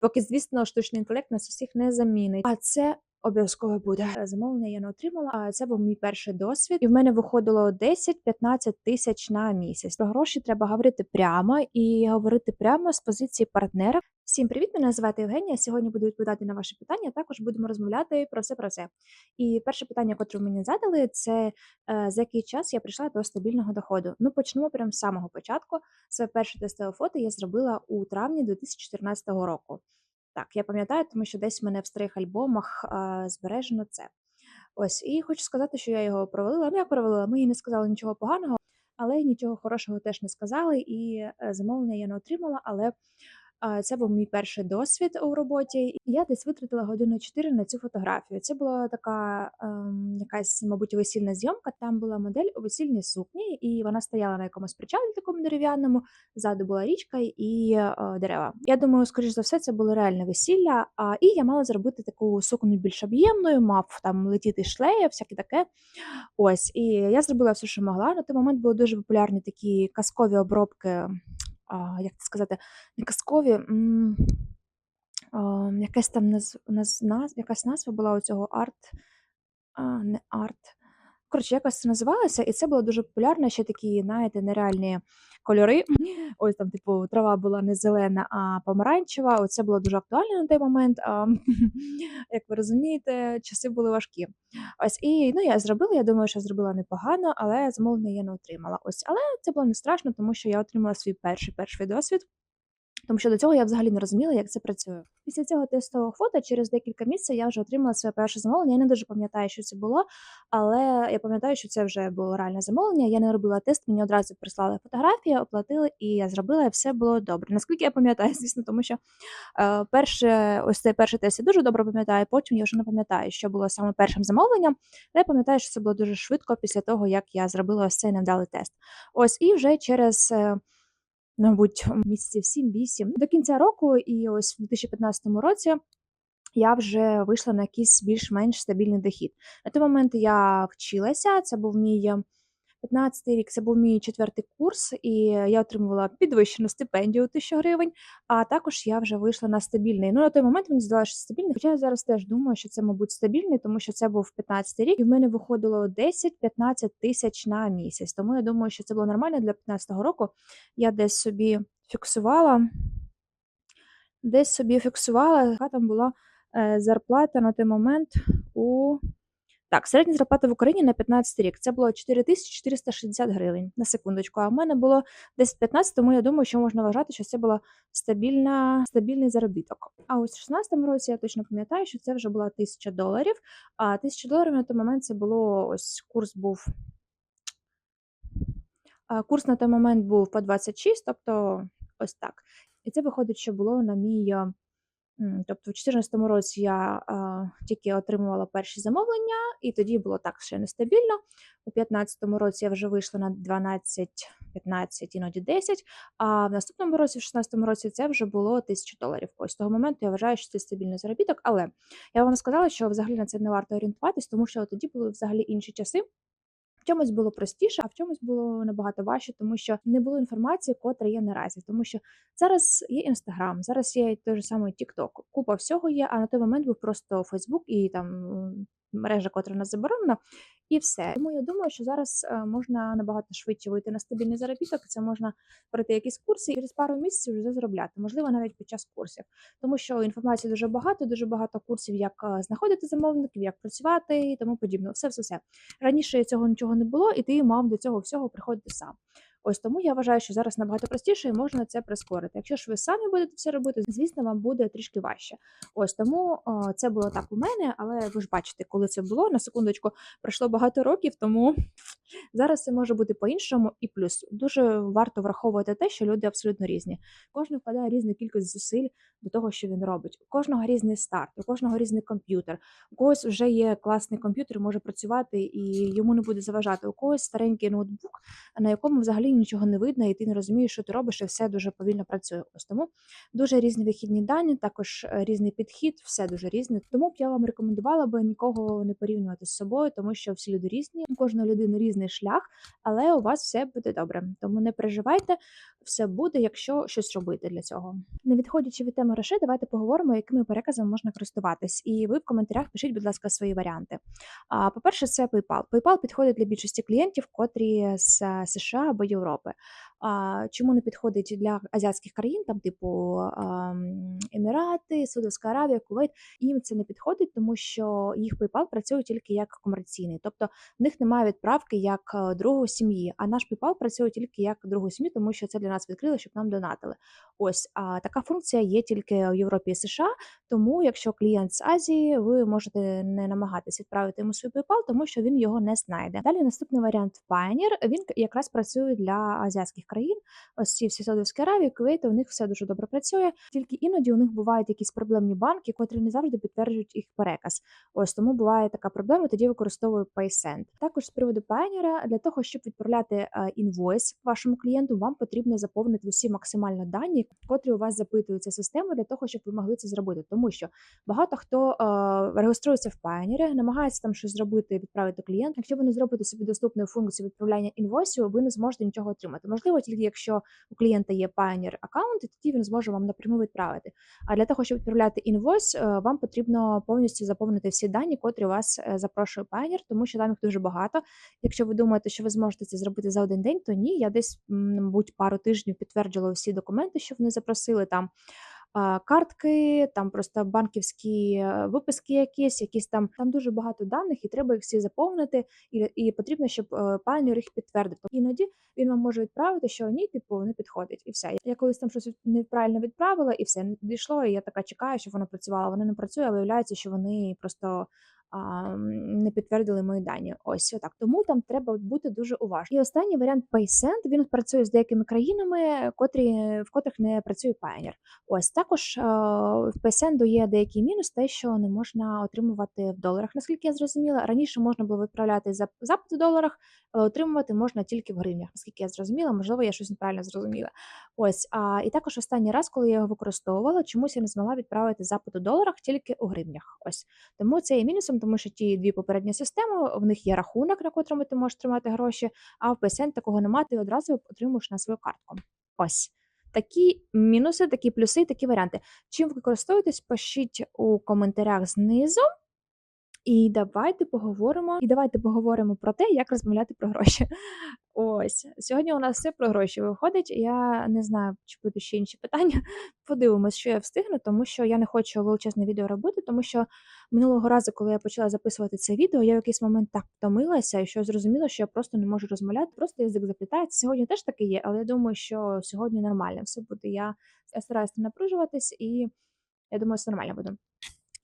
Поки, звісно, штучний інтелект нас усіх не замінить. А це обов'язково буде. Е, Замовлення я не отримала, а це був мій перший досвід, і в мене виходило 10-15 тисяч на місяць. Про гроші треба говорити прямо і говорити прямо з позиції партнера. Всім привіт! Мене звати Євгенія. Сьогодні буду відповідати на ваші питання. Також будемо розмовляти про все про все. І перше питання, ви мені задали, це е, за який час я прийшла до стабільного доходу. Ну почнемо прямо з самого початку. Своє перше тестове фото я зробила у травні 2014 року. Так, я пам'ятаю, тому що десь в мене в старих альбомах а, збережено це. Ось, і хочу сказати, що я його провалила. Ну, я провалила, ми їй не сказали нічого поганого, але нічого хорошого теж не сказали, і е, замовлення я не отримала, але це був мій перший досвід у роботі. І я десь витратила годину 4 на цю фотографію. Це була така ем, якась, мабуть, весільна зйомка. Там була модель у весільній сукні, і вона стояла на якомусь причалі такому дерев'яному. Ззаду була річка і е, дерева. Я думаю, скоріш за все, це було реальне весілля. А і я мала зробити таку сукню більш об'ємною, мав там летіти шлея, всяке таке. Ось, і я зробила все, що могла. На той момент були дуже популярні такі казкові обробки. Як це сказати, не казкові. якась там наз, наз, якась назва була у цього арт, а, не арт. Коротше, якось це називалося, і це було дуже популярно. Ще такі, знаєте, нереальні кольори. Ось там, типу, трава була не зелена, а помаранчева. Оце було дуже актуально на той момент. А, як ви розумієте, часи були важкі. Ось і ну я зробила. Я думаю, що зробила непогано, але замовлення я не отримала. Ось, але це було не страшно, тому що я отримала свій перший перший досвід. Тому що до цього я взагалі не розуміла, як це працює. Після цього тестового фото через декілька місяців я вже отримала своє перше замовлення. Я не дуже пам'ятаю, що це було, але я пам'ятаю, що це вже було реальне замовлення. Я не робила тест, мені одразу прислали фотографії, оплатили, і я зробила, і все було добре. Наскільки я пам'ятаю, звісно, тому що е, перше, ось цей перший тест я дуже добре пам'ятаю. Потім я вже не пам'ятаю, що було саме першим замовленням. Але я пам'ятаю, що це було дуже швидко після того, як я зробила ось цей невдалий тест. Ось і вже через. е, мабуть, місяців 7-8 до кінця року, і ось в 2015 році я вже вийшла на якийсь більш-менш стабільний дохід. На той момент я вчилася, це був мій 15-й рік, це був мій четвертий курс, і я отримувала підвищену стипендію у 1000 гривень. А також я вже вийшла на стабільний. Ну на той момент мені здалося, що стабільний. Хоча я зараз теж думаю, що це, мабуть, стабільний, тому що це був 15-й рік, і в мене виходило 10-15 тисяч на місяць. Тому я думаю, що це було нормально для 15-го року. Я десь собі фіксувала, десь собі фіксувала, яка там була е, зарплата на той момент у. Так, середня зарплата в Україні на 15 рік це було 4460 гривень на секундочку. А в мене було 10-15, тому я думаю, що можна вважати, що це була стабільна, стабільний заробіток. А ось в 16-му році я точно пам'ятаю, що це вже була 1000 доларів. А 1000 доларів на той момент це було ось курс був. Курс на той момент був по 26, тобто ось так. І це виходить, що було на мій. Е, Тобто в 2014 році я а, тільки отримувала перші замовлення, і тоді було так ще нестабільно. У 2015 році я вже вийшла на 12, 15, іноді 10, а в наступному році, в 2016 році, це вже було 1000 доларів. Ось з того моменту я вважаю, що це стабільний заробіток. Але я вам сказала, що взагалі на це не варто орієнтуватись, тому що тоді були взагалі інші часи. В чомусь було простіше, а в чомусь було набагато важче, тому що не було інформації, котра є наразі. Тому що зараз є інстаграм, зараз є той же самий Тікток. Купа всього є, а на той момент був просто Фейсбук і там мережа, котра в нас заборонена, і все. Тому я думаю, що зараз е, можна набагато швидше вийти на стабільний заробіток. Це можна пройти якісь курси і через пару місяців вже заробляти, можливо, навіть під час курсів, тому що інформації дуже багато, дуже багато курсів, як е, знаходити замовників, як працювати і тому подібне. Все, все, все. Раніше цього нічого не було, і ти мав до цього всього приходити сам. Ось тому я вважаю, що зараз набагато простіше і можна це прискорити. Якщо ж ви самі будете все робити, звісно, вам буде трішки важче. Ось тому о, це було так у мене, але ви ж бачите, коли це було на секундочку, пройшло багато років, тому зараз це може бути по-іншому. І плюс дуже варто враховувати те, що люди абсолютно різні. Кожен вкладає різну кількість зусиль до того, що він робить. У кожного різний старт, у кожного різний комп'ютер. У когось вже є класний комп'ютер, може працювати і йому не буде заважати. У когось старенький ноутбук, на якому взагалі нічого не видно, і ти не розумієш, що ти робиш, і все дуже повільно працює. Ось тому дуже різні вихідні дані, також е, різний підхід, все дуже різне. Тому б я вам рекомендувала би нікого не порівнювати з собою, тому що всі люди різні, у кожної людини різний шлях, але у вас все буде добре. Тому не переживайте. все буде, якщо щось робити для цього. Не відходячи від теми грошей, давайте поговоримо, якими переказами можна користуватись. І ви в коментарях пишіть, будь ласка, свої варіанти. А, По-перше, це PayPal. PayPal підходить для більшості клієнтів, котрі з е, США або Європи. А, Чому не підходить для азіатських країн, там типу Емірати, Саудовська Аравія, Кувейт? Їм це не підходить, тому що їх PayPal працює тільки як комерційний, тобто в них немає відправки як е, другу сім'ї. А наш PayPal працює тільки як другу сім'ю, тому що це для нас відкрили, щоб нам донатили. Ось а така функція є тільки в Європі і США. Тому, якщо клієнт з Азії, ви можете не намагатися відправити йому свій PayPal, тому що він його не знайде. Далі наступний варіант Pioneer. Він якраз працює для азіатських країн. Ось ці всі Саудовські Аравії, Кувейт, у них все дуже добре працює. Тільки іноді у них бувають якісь проблемні банки, котрі не завжди підтверджують їх переказ. Ось тому буває така проблема. Тоді використовую PaySend. Також з приводу Pioneer, для того, щоб відправляти е, інвойс вашому клієнту, вам потрібно заповнити усі максимально дані, котрі у вас запитуються системою для того, щоб ви могли це зробити. Тому що багато хто е, реєструється в Pioneer, намагається там щось зробити, відправити клієнту. Якщо ви не зробите собі доступну функцію відправляння інвойсів, ви не зможете нічого отримати. Можливо, тільки якщо у клієнта є Pioneer аккаунт, тоді він зможе вам напряму відправити. А для того, щоб відправляти інвойс, е, вам потрібно повністю заповнити всі дані, котрі вас е, запрошує Pioneer, тому що там їх дуже багато. Якщо ви думаєте, що ви зможете це зробити за один день, то ні. Я десь, мабуть, пару тижнів підтверджувала всі документи, що вони запросили там. Картки, там просто банківські е, виписки, якісь, якісь там там дуже багато даних, і треба їх всі заповнити, і, і потрібно, щоб е, Pioneer їх підтвердив. Тобто іноді він вам може відправити, що ні, типу, не підходить, і все. Я колись там щось неправильно відправила, і все не підійшло. І я така чекаю, щоб воно працювало. Воно не працює, а виявляється, що вони просто не підтвердили мої дані. Ось отак. Тому там треба бути дуже уважним. І останній варіант PaySend, він працює з деякими країнами, котрі в котрих не працює Pioneer. Ось також е, в PaySend є деякий мінус, те, що не можна отримувати в доларах. Наскільки я зрозуміла, раніше можна було відправляти зап- запит в доларах, але отримувати можна тільки в гривнях. Наскільки я зрозуміла, можливо, я щось неправильно зрозуміла. Ось а і також останній раз, коли я його використовувала, чомусь я не змогла відправити запит у доларах тільки у гривнях. Ось тому це є мінусом, тому що ті дві попередні системи в них є рахунок, на котрому ти можеш тримати гроші, а в PSN такого немає, ти одразу отримуєш на свою картку. Ось. Такі мінуси, такі плюси, такі варіанти. Чим ви користуєтесь, пишіть у коментарях знизу. І давайте поговоримо. І давайте поговоримо про те, як розмовляти про гроші. Ось сьогодні у нас все про гроші виходить. Я не знаю, чи будуть ще інші питання. Подивимось, що я встигну, тому що я не хочу величезне відео робити, тому що минулого разу, коли я почала записувати це відео, я в якийсь момент так втомилася, і що зрозуміла, що я просто не можу розмовляти, просто язик заплітається. Сьогодні теж таке є, але я думаю, що сьогодні нормально все буде. Я, я стараюся напружуватись, і я думаю, все нормально буде.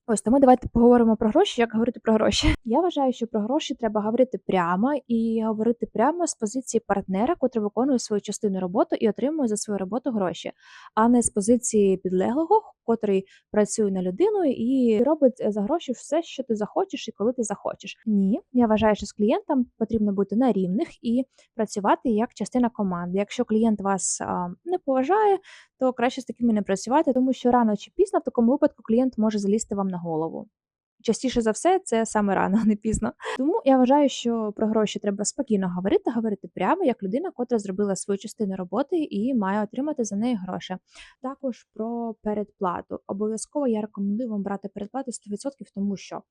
Ось тому давайте поговоримо про гроші, як говорити про гроші. Я вважаю, що про гроші треба говорити прямо і говорити прямо з позиції партнера, котрий виконує свою частину роботи і отримує за свою роботу гроші, а не з позиції підлеглого, котрий працює на людину і робить за гроші все, що ти захочеш і коли ти захочеш. Ні, я вважаю, що з клієнтом потрібно бути на рівних і працювати як частина команди. Якщо клієнт вас а, не поважає, то краще з такими не працювати, тому що рано чи пізно в такому випадку клієнт може залізти вам на голову. Частіше за все, це саме рано, не пізно. Тому я вважаю, що про гроші треба спокійно говорити, говорити прямо як людина, котра зробила свою частину роботи і має отримати за неї гроші. Також про передплату. Обов'язково я рекомендую вам брати передплату 100%, тому що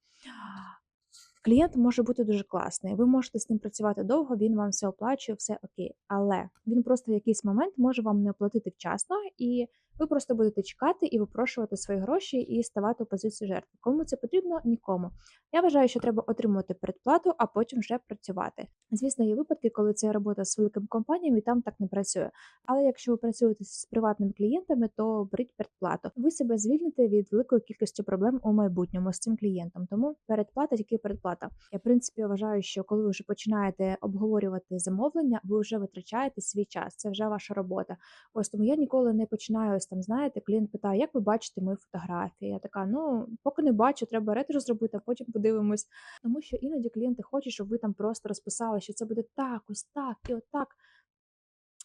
Клієнт може бути дуже класний. Ви можете з ним працювати довго, він вам все оплачує, все окей. Але він просто в якийсь момент може вам не оплатити вчасно, і ви просто будете чекати і випрошувати свої гроші і ставати у позицію жертви. Кому це потрібно? Нікому. Я вважаю, що треба отримувати передплату, а потім вже працювати. Звісно, є випадки, коли це робота з великими компаніями, і там так не працює. Але якщо ви працюєте з приватними клієнтами, то беріть передплату. Ви себе звільните від великої кількості проблем у майбутньому з цим клієнтом. Тому передплата тільки передплата. Я в принципі вважаю, що коли ви вже починаєте обговорювати замовлення, ви вже витрачаєте свій час. Це вже ваша робота. Ось тому я ніколи не починаю ось там. Знаєте, клієнт питає, як ви бачите мої фотографії? Я така, ну поки не бачу, треба ретро зробити, а потім подивимось. Тому що іноді клієнти хочуть, щоб ви там просто розписали, що це буде так, ось так і отак.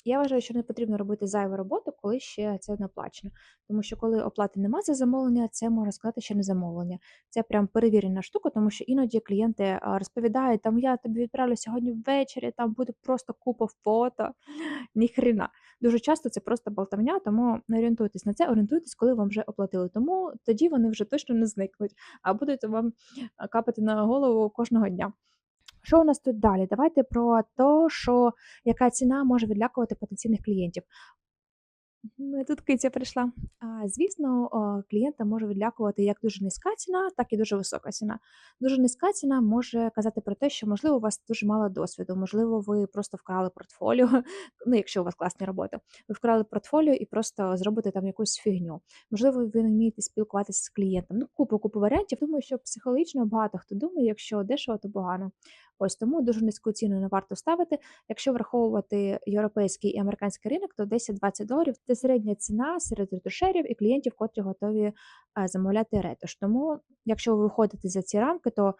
Я вважаю, що не потрібно робити зайву роботу, коли ще це не оплачено. Тому що коли оплати нема за замовлення, це можна сказати, що не замовлення. Це прям перевірена штука, тому що іноді клієнти розповідають, там я тобі відправлю сьогодні ввечері, там буде просто купа фото. Ніхрена. Дуже часто це просто болтовня, тому не орієнтуйтесь на це, орієнтуйтесь, коли вам вже оплатили. Тому тоді вони вже точно не зникнуть, а будуть вам капати на голову кожного дня. Що у нас тут далі? Давайте про те, що яка ціна може відлякувати потенційних клієнтів. Тут киця прийшла. Звісно, клієнта може відлякувати як дуже низька ціна, так і дуже висока ціна. Дуже низька ціна може казати про те, що можливо у вас дуже мало досвіду, можливо, ви просто вкрали портфоліо. Ну, якщо у вас класні роботи, ви вкрали портфоліо і просто зробите там якусь фігню. Можливо, ви не вмієте спілкуватися з клієнтом. Ну, купу купу варіантів. Думаю, що психологічно багато хто думає, якщо дешево, то погано. Ось тому дуже низьку ціну не варто ставити. Якщо враховувати європейський і американський ринок, то 10-20 доларів це середня ціна серед ретушерів і клієнтів, котрі готові е, замовляти ретуш. Тому, якщо ви виходите за ці рамки, то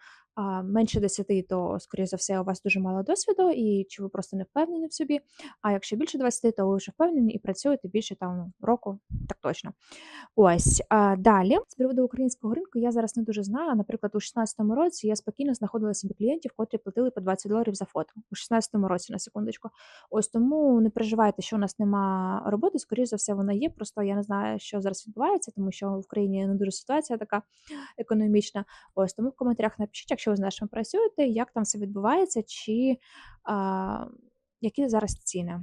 менше 10, то, скоріше за все, у вас дуже мало досвіду, і чи ви просто не впевнені в собі. А якщо більше 20, то ви вже впевнені і працюєте більше там року, так точно. Ось далі з приводу українського ринку я зараз не дуже знаю. Наприклад, у 16-му році я спокійно знаходила собі клієнтів, котрі платили по 20 доларів за фото. У 16-му році на секундочку. Ось тому не переживайте, що у нас нема роботи. Скоріше за все, вона є. Просто я не знаю, що зараз відбувається, тому що в країні не дуже ситуація така економічна. Ось тому в коментарях напишіть, якщо ви знаєш, що працюєте, як там все відбувається, чи а, які зараз ціни.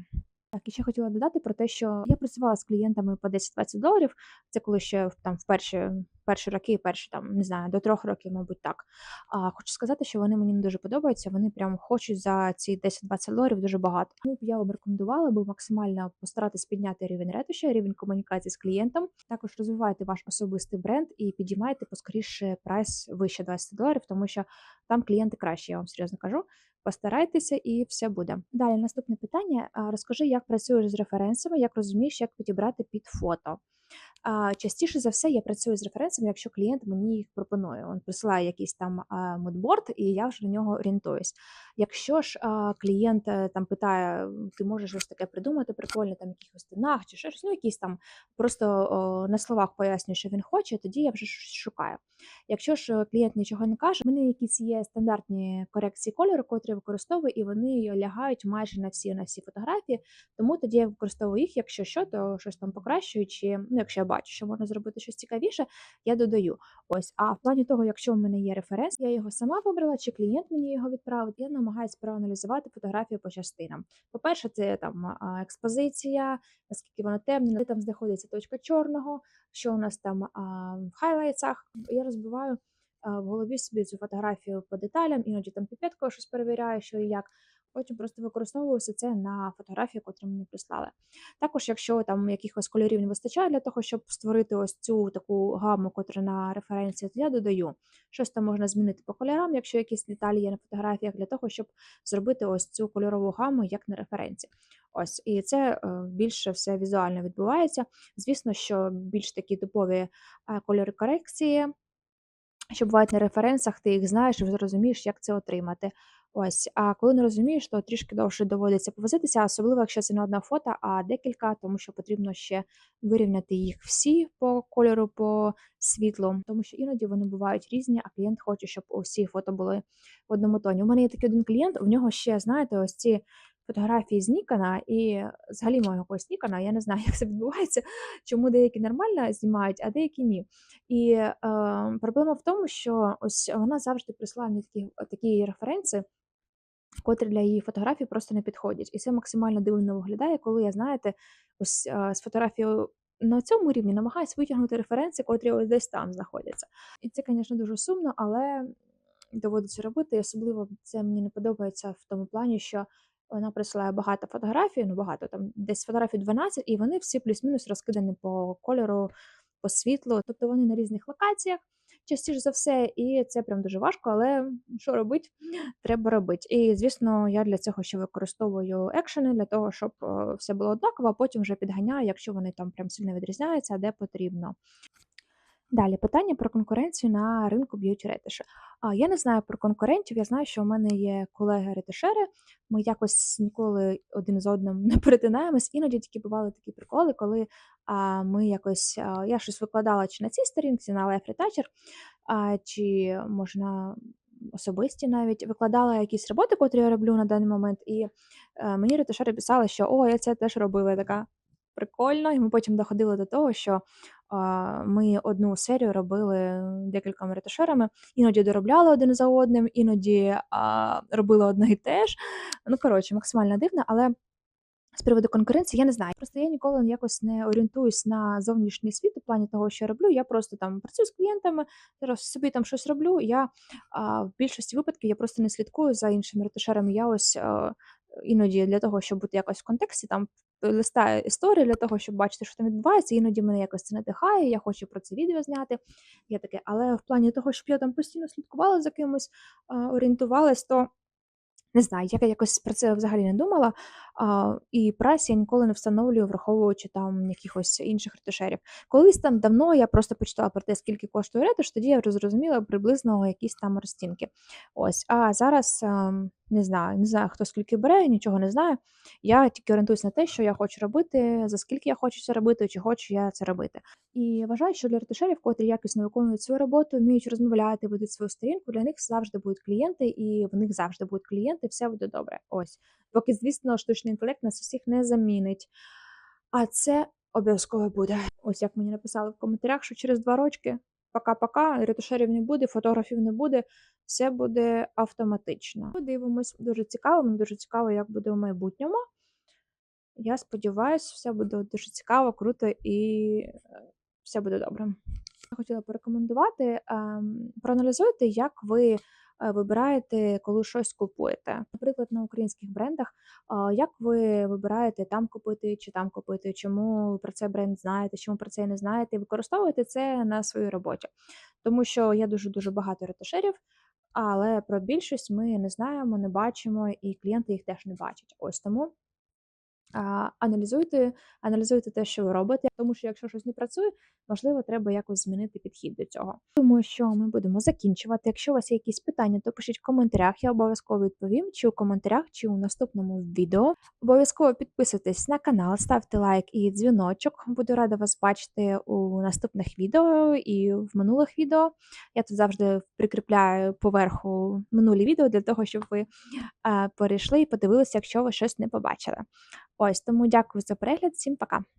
Так, і ще хотіла додати про те, що я працювала з клієнтами по 10-20 доларів. Це коли ще там в перші, перші роки, перші там не знаю, до трьох років, мабуть, так. А хочу сказати, що вони мені не дуже подобаються. Вони прям хочуть за ці 10-20 доларів дуже багато. Тому я вам рекомендувала би максимально постаратись підняти рівень ретуші, рівень комунікації з клієнтом. Також розвивайте ваш особистий бренд і підіймайте поскоріше прайс вище 20 доларів, тому що там клієнти кращі, я вам серйозно кажу. Постарайтеся і все буде. Далі наступне питання. Розкажи, як працюєш з референсами, як розумієш, як підібрати під фото. Частіше за все я працюю з референсами, якщо клієнт мені їх пропонує. Він присилає якийсь там мудборд, і я вже на нього орієнтуюсь. Якщо ж клієнт е, там питає, ти можеш щось таке придумати, прикольне, там якихось стінах чи щось, ну якісь там просто на словах пояснює, що він хоче, тоді я вже щось шукаю. Якщо ж е, клієнт нічого не каже, в мене якісь є стандартні корекції кольору, котрі використовую, і вони лягають майже на всі на всі фотографії. Тому тоді я використовую їх, якщо що, то щось там покращую, чи ну, якщо бачу, що можна зробити щось цікавіше, я додаю. Ось, а в плані того, якщо в мене є референс, я його сама вибрала, чи клієнт мені його відправив, я намагаюся проаналізувати фотографію по частинам. По-перше, це там експозиція, наскільки вона темна, де там знаходиться точка чорного, що у нас там а, в хайлайтсах. Я розбиваю в голові собі цю фотографію по деталям, іноді там піпеткою щось перевіряю, що і як. Потім просто використовую все це на фотографії, котрі мені прислали. Також, якщо там якихось кольорів не вистачає для того, щоб створити ось цю таку гаму, котра на референції, то я додаю. Щось там можна змінити по кольорам, якщо якісь деталі є на фотографіях, для того, щоб зробити ось цю кольорову гаму, як на референції. Ось, і це е, більше все візуально відбувається. Звісно, що більш такі типові е, кольори корекції що бувають на референсах, ти їх знаєш і зрозумієш, як це отримати. Ось, а коли не розумієш, то трішки довше доводиться повозитися, особливо якщо це не одна фото, а декілька, тому що потрібно ще вирівняти їх всі по кольору, по світлу, тому що іноді вони бувають різні, а клієнт хоче, щоб усі фото були в одному тоні. У мене є такий один клієнт, у нього ще, знаєте, ось ці фотографії з Нікона і взагалі мого якогось Нікона, я не знаю, як це відбувається, чому деякі нормально знімають, а деякі ні. І е, проблема в тому, що ось вона завжди прислала мені такі, такі референси, котрі для її фотографій просто не підходять. І це максимально дивно виглядає, коли я, знаєте, ось е, з фотографією на цьому рівні намагаюсь витягнути референси, котрі ось десь там знаходяться. І це, звісно, дуже сумно, але доводиться робити. І особливо це мені не подобається в тому плані, що вона присилає багато фотографій, ну багато там десь фотографій 12, і вони всі плюс-мінус розкидані по кольору, по світлу. Тобто вони на різних локаціях, частіше за все, і це прям дуже важко, але що робити, треба робити. І звісно, я для цього ще використовую екшени для того, щоб е, все було однаково, а потім вже підганяю, якщо вони там прям сильно відрізняються, де потрібно. Далі питання про конкуренцію на ринку б'юті-ретуші. А, я не знаю про конкурентів, я знаю, що у мене є колеги-ретушери, ми якось ніколи один з одним не перетинаємось. Іноді тільки бували такі приколи, коли, а, ми якось, а, я щось викладала чи на цій сторінці, на Life Retoucher, а, чи може на особисті навіть, викладала якісь роботи, котрі я роблю на даний момент, і, е, мені ретушери писали, що: "О, я це теж робила." Я така: "Прикольно." І ми потім доходили до того, що, а, ми одну серію робили декількома ретушерами, іноді доробляли один за одним, іноді, а, робили одне і те ж. Ну, коротше, максимально дивно, але з приводу конкуренції я не знаю. Просто я ніколи якось не орієнтуюсь на зовнішній світ у плані того, що я роблю. Я просто там працюю з клієнтами, зараз собі там щось роблю. Я, а, в більшості випадків я просто не слідкую за іншими ретушерами. Я ось, е, іноді для того, щоб бути якось в контексті, там листаю історію для того, щоб бачити, що там відбувається. Іноді мене якось це надихає, я хочу про це відео зняти. Я таке, але в плані того, щоб я там постійно слідкувала за кимось, орієнтувалась, то не знаю, я якось про це взагалі не думала. А, і прайс я ніколи не встановлюю, враховуючи там якихось інших ретушерів. Колись там давно я просто почитала про те, скільки коштує ретуш, тоді я зрозуміла приблизно якісь там розцінки. Ось, а зараз, ем, не знаю, не знаю, хто скільки бере, нічого не знаю. Я тільки орієнтуюсь на те, що я хочу робити, за скільки я хочу це робити, чи хочу я це робити. І вважаю, що для ретушерів, котрі якісно виконують свою роботу, вміють розмовляти, ведуть свою сторінку, для них завжди будуть клієнти, і в них завжди будуть клієнти, все буде добре. Ось. Поки, звісно, штучний інтелект нас усіх не замінить. А це обов'язково буде. Ось як мені написали в коментарях, що через 2 рочки пока-пока, ретушерів не буде, фотографів не буде, все буде автоматично. Подивимось, дуже цікаво, мені дуже цікаво, як буде в майбутньому. Я сподіваюсь, все буде дуже цікаво, круто і, е, все буде добре. Я хотіла порекомендувати, ем, проаналізуйте, як ви, вибираєте, коли щось купуєте. Наприклад, на українських брендах, як ви вибираєте там купити чи там купити, чому ви про цей бренд знаєте, чому про це не знаєте, і використовуєте це на своїй роботі. Тому що є дуже-дуже багато ретушерів, але про більшість ми не знаємо, не бачимо, і клієнти їх теж не бачать. Ось тому аналізуйте, аналізуйте те, що ви робите, тому що якщо щось не працює, можливо, треба якось змінити підхід до цього. Думаю, що ми будемо закінчувати. Якщо у вас є якісь питання, то пишіть в коментарях, я обов'язково відповім, чи у коментарях, чи у наступному відео. Обов'язково підписуйтесь на канал, ставте лайк і дзвіночок. Буду рада вас бачити у наступних відео і в минулих відео. Я тут завжди прикріпляю поверху минулі відео для того, щоб ви перейшли і подивилися, якщо ви щось не побачили. Ось тому дякую за перегляд, всім пока.